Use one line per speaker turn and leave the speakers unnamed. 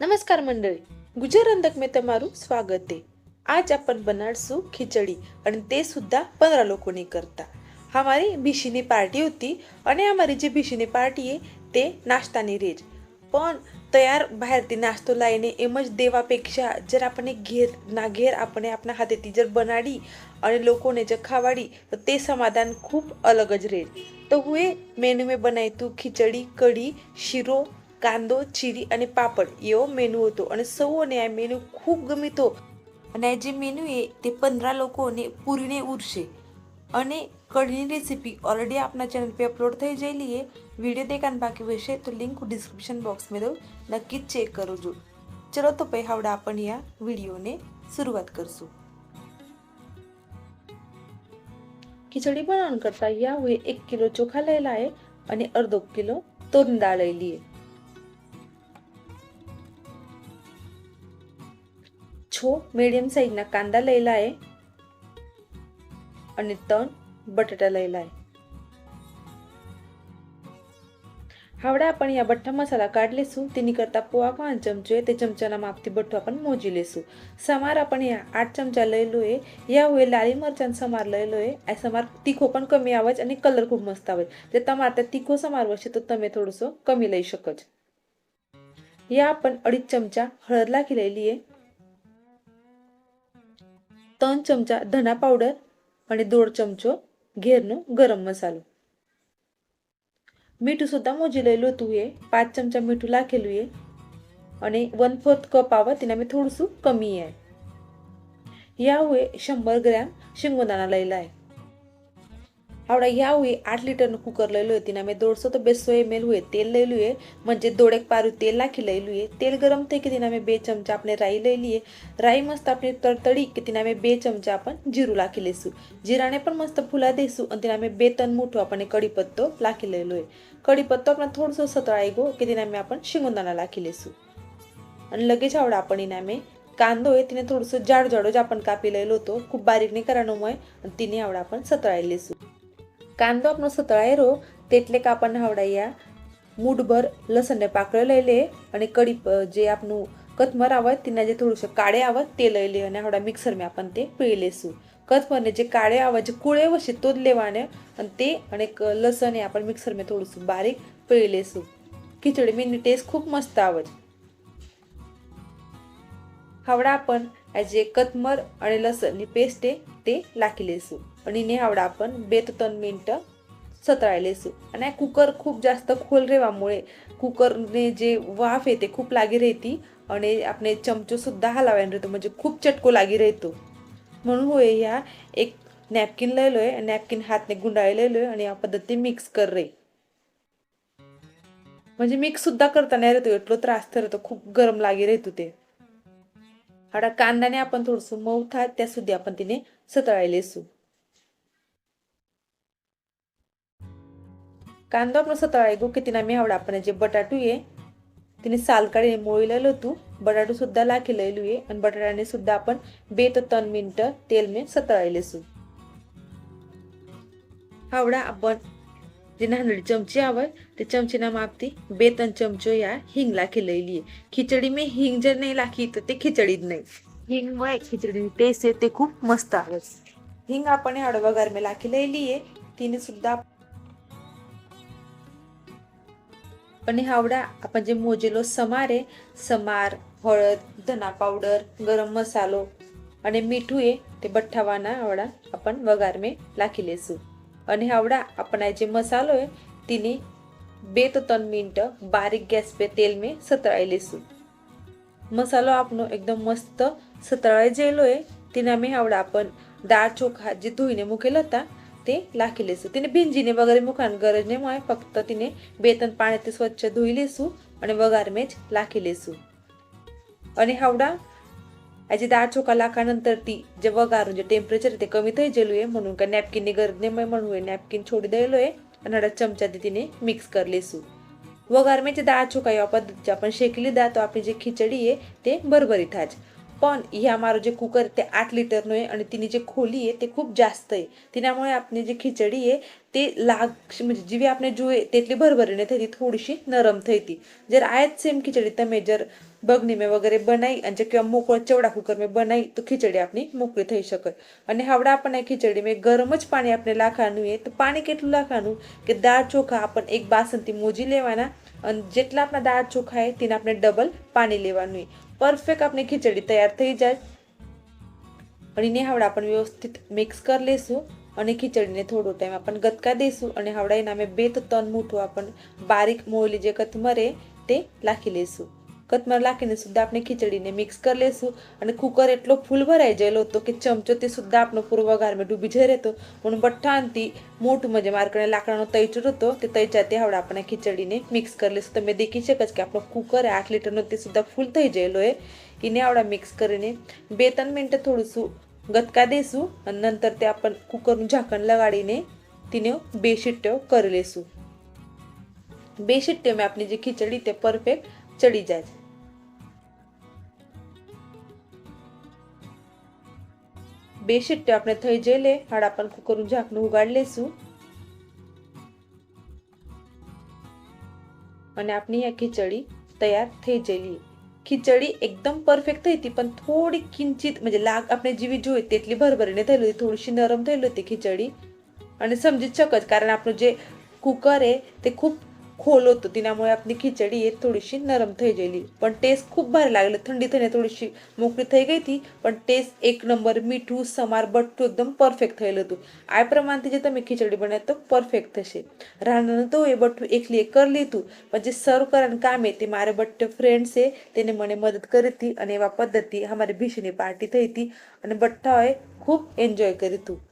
નમસ્કાર મંડળી. ગુજર અંધકમાં તમારું સ્વાગત. છે આજ આપણ બનાડશું ખીચડી અને તે સુદ્धा પંદરા લોકોની કરતા. અમારી ભીશીની પાર્ટી હતી અને અમારી જે ભીશીની એ તે નાસ્તાની રેજ. પણ તૈયાર બહારથી નાસ્તો લાવીને એમ જ દેવા પેક્ષા જરા આપણને ઘેર, ના ઘેર આપણે આપણા હાથેથી જર બનાડી અને લોકોને જ ખાવાડી, તો તે સમાધાન ખૂબ અલગ જ રહે તો હું એ મેનુ મેં બનાવ્યું હતું ખીચડી, કઢી, શીરો કાંદો, ચીરી અને પાપડ એવો મેનુ હતો. અને સૌને આ મેનુ ખૂબ ગમી તો. અને આ જે મેનુ એ તે પંદર લોકોને પૂરીને ઉરશે અને કઢીની રેસીપી ઓલરેડી આપના ચેનલ પર અપલોડ થઈ જયેલી એ વીડિયો દેખાન બાકી હશે તો લિંક ડિસ્ક્રિપ્શન બોક્સ મેં દઉં નક્કી જ ચેક કરજો ચલો તો પછી હવે આપણે આ વિડીયોને શરૂઆત કરશું. ખીચડી બનાવવાનું કરતાં યા હોય એક કિલો ચોખા લઈ લાએ અને અડધો કિલો તોરંદા લઈ લઈએ છો મીડિયમ સાઈઝના કાંદા લેલા आहे અને ત્રણ બટાટા લેલા आहे हावडा आपण या बठ्ठा मसाला काढ लेसू तेनी करता पोहा कोण चमचो आहे ते चमच्याना मापती बठ्ठो आपण मोजी लेसू समार आपण या आठ चमचा લઈલો એ યા હોય લાલી મરચાં સમાર લઈલો એ આ સમાર તીખો પણ કમી આવે છે અને કલર ખૂબ મસ્ત આવે છે જે તમારે ત્યાં તીખો સમાર હશે તો તમે થોડોસો કમી લઈ શકો છો या आपण अडीच चमचा हळद लाखी લેલી એ तन चमचा धना पावडर आणि दोड चमचो घेरनू गरम मसालो. मीठ सुद्धा मोजी लय लोतू ये पाच चमचा मीठू लाखेलू ये आणि वन फोर्थ कप आवा तिना मी थोडस कमी आहे. या हुए शंभर ग्रॅम शेंगदाणा लिहिला आहे આવड़ा ह्या हुई आठ लिटरનું કુકર લઈ હતી ને અમે દોઢસો તો બેસો એમએલ હોય, તેલ લઈ લઈએ म्हणजे દોડેક પારું તેલ નાખી લઈ લઈએ તેલ ગરમ થઈ કે તેના અમે બે ચમચા આપણે રાઈ લઈ લઈએ. રાઈ મસ્ત આપણે તળતળી કે તેના અમે બે ચમચા પણ જીરું નાખી લઈશું. જીરાને પણ મસ્ત ફૂલા દઈશું અને તેના અમે બે ત્રણ મૂઠું આપણે કડી પત્તો લાખી લઈ લઈએ કડી પત્તો આપણે થોડસો સતળાઈ ગયો કે તેના અમે આપણે શિંગોદાના લાખી લઈશું. અને લગે જ આવડે આપણને અમે કાંદો હોય તેને થોડુંસો જાડ જાડો જ आपण કાપી લઈલો તો, ખૂબ બારીક નહીં કરવાનો હોય અને તેને આવડે આપણે સતળાઈ લઈશું. કાંદો આપણો સતળાયેલો તેટલે કે આપણને આવડાયા મૂઠભર લસણને પાકળે લઈ લે અને કડી જે આપણું કથમર આવે તેના જે થોડુંસं કાળે આવે તે લઈ લે અને આવડા મિક્સરમાં आपण તે પીળી લેશું કથમરને જે કાળે આવે જે કુળે હશે તો જ લેવાને અને તે અને લસણ એ આપણે મિક્સરમાં થોડુંસું બારીક પીળી લેશું ખીચડી મીની ટેસ્ટ ખૂબ મસ્ત આવે છે हावडा હાવડા પણ આજે आणि અને લસણની પેસ્ટે તે નાખી લઈશું आणि એને हावडा आपण बेत तन मिनट મિનિટ સતરાઈ आणि कुकर खूप जास्त खोल रेवामुळे कुकरने जे वाफ येते खूप लागी राहती आणि आपले चमचोसुद्धा हलावायला राहतो म्हणजे खूप चटको लागी राहतो. म्हणून होय ह्या एक नॅपकिन लिहिलो आहे नॅपकिन हातने गुंडाळी लयलो आहे आणि या पद्धती मिक्स कर रे म्हणजे मिक्ससुद्धा करता नाही राहतो एटलो त्रास तर राहतो खूप गरम लागी राहतो ते. हडा कांद्याने आपण थोडंसं मऊ था त्या सुद्धा आपण तिने सतळायले असू कांदा आपण सतळाय गो की तिने मी आवडा आपण जे बटाटू आहे तिने सालकाळी मोळी मोळीलेलो तू बटाटू सुद्धा लाखी लयलू आहे आणि बटाट्याने सुद्धा आपण बे तर तन मिनटं तेल मी सतळायले असू आवडा आपण जे नांदडी चमची आवय ते चमची ना मापती बेतन चमचो या हिंगला ला खिलेली खिचडी में हिंग जर नाही लाखी तर ते खिचडीत नाही. हिंग व खिचडी टेस्ट आहे ते खूप मस्त आहे. हिंग आपण आडवा गरमे ला खिलेली तिने सुद्धा पण हा आवडा आपण जे मोजेलो समार आहे समार हळद धना पावडर गरम मसालो आणि मिठू आहे ते बठ्ठावाना आवडा आपण वगारमे लाखिलेसू. અને હાવડા आपण જે મસાલો आहे तिने બે તો ત્રણ મિનિટं બારીક ગેસ पे તેલ મેં સતળાઈ લેશું મસાલો આપણો એકદમ મસ્ત સતળાઈ જેલો आहे તેના મેં આવડા आपण દાળ ચોખા જે ધોઈને મૂકેલા હતા તે લાખી લેશું તેને ભીંજીને વગેરે મૂકવાની ગરજ નહીં હોય ફક્ત તેને બે ત્રણ પાણીથી સ્વચ્છ ધોઈ લેશું અને વઘાર મેં જ લાખી લેશું અને હાવડા याची दाळ चोका लाखानंतर ती जे वगार जे टेम्परेचर ते कमी थंय जेलू आहे म्हणून का नॅपकिनने गरजने म्हणू आहे नॅपकिन छोडी द्यायलो आहे आणि हडा चमचा ते तिने मिक्स करले सू. वगार गारमेची दाळ चोका या पद्धतीची आपण शेकली दा तो आपली जी खिचडी आहे ते बरोबरी थाच पण ह्या मारो जे कुकर आहे ते आठ लिटरनं आहे आणि तिने जे खोली आहे ते खूप जास्त आहे तिच्यामुळे आपली जी खिचडी आहे ते लाग म्हणजे जी आपने जो आहे तेथली भरभरीने थी थोडीशी नरम थई ती जर आयत सेम खिचडी तर मे जर बगनी में वगैरे बनाई आणि किंवा मोकळं चवडा कुकर में बनाई तो खिचडी આપની મોકળી થઈ શકે અને હવે આપણને ખીચડી મેં ગરમ જ પાણી આપણે લાખવાનું એ તો પાણી કેટલું લાખવાનું કે દાળ ચોખા આપણ એક બાસનથી મોજી લેવાના અને જેટલા આપણા દાળ ચોખા એ તેને આપણે ડબલ પાણી લેવાનું પરફેક્ટ આપણી ખીચડી તૈયાર થઈ જાય. અને એને હાવડા પણ વ્યવસ્થિત મિક્સ કરી લેશું અને ખીચડીને થોડો ટાઈમ આપણને ગતકા દઈશું અને હાવડા એના અમે બે તો ત્રણ મૂઠું આપણને બારીક મોયલી જે કથમરે તે લાખી લેશું. કતમાં નાખીને સુદ્ધા આપણે ખીચડીને મિક્સ કરી લેશું. અને કુકર એટલો ફૂલ ભરાઈ ગયેલો હતો કે ચમચોથી સુદ્ધા આપણો પૂરો વઘારમાં ડૂબી જઈ રહેતો. પણ બઠ્ઠાનથી મોટું મજે મારકણે લાકડાનો તૈચર હતો, તે તૈચાથી હવે આપણે ખીચડીને મિક્સ કરી લેશું. તમે દેખી શકો કે આપણો કુકર આઠ લીટરનો તે સુદ્ધા ફૂલ થઈ ગયેલો એ એને આવડા મિક્સ કરીને બે ત્રણ મિનિટે થોડુંસું ગતકા દઈશું અને નંતર તે આપણ કુકરનું ઢાંકણ લગાડીને તેને બે શીટ્ટીઓ કરી લેશું. બે શીટ્ટીઓમાં આપણી જે ખીચડી તે પરફેક્ટ ચડી જાય છે બે શીટ્ટીઓ આપણે થઈ જઈને હાડ आपण કુકરનું ઝાકણું ઉગાડી લેશું અને આપણી આ ખીચડી તૈયાર થઈ ગયેલી ખીચડી એકદમ પરફેક્ટ થઈ હતી પણ થોડી કિંચિત म्हणजे લાગ આપણે જેવી જોઈએ તેટલી ભરભરીને થયેલી હતી થોડીશી નરમ થયેલી હતી ખીચડી અને સમજી જ શકો જ કારણ આપણું જે કુકર आहे તે ખૂબ खोल होतं तिच्यामुळे आपली खिचडी आहे थोडीशी नरम થઈ ગયેલી પણ ટેસ્ટ ખૂબ ભારે લાગેલો ઠંડી થઈને થોડીશી મોકળી થઈ ગઈ હતી પણ ટેસ્ટ એક નંબર મીઠું સમાર બટું એકદમ પરફેક્ટ થયેલું હતું આ પ્રમાણથી જે તમે ખીચડી બનાવે તો પરફેક્ટ થશે રાંધણ તો એ બટું એકલી એક કરી લીધું પણ જે સર્વ કરવાનું કામ છે તે મારે બટ્ટ ફ્રેન્ડ છે તેને મને મદદ કરી હતી અને એવા પદ્ધતિ અમારી ભીષની પાર્ટી થઈ હતી અને બટ્ટાઓએ ખૂબ એન્જોય કર્યું હતું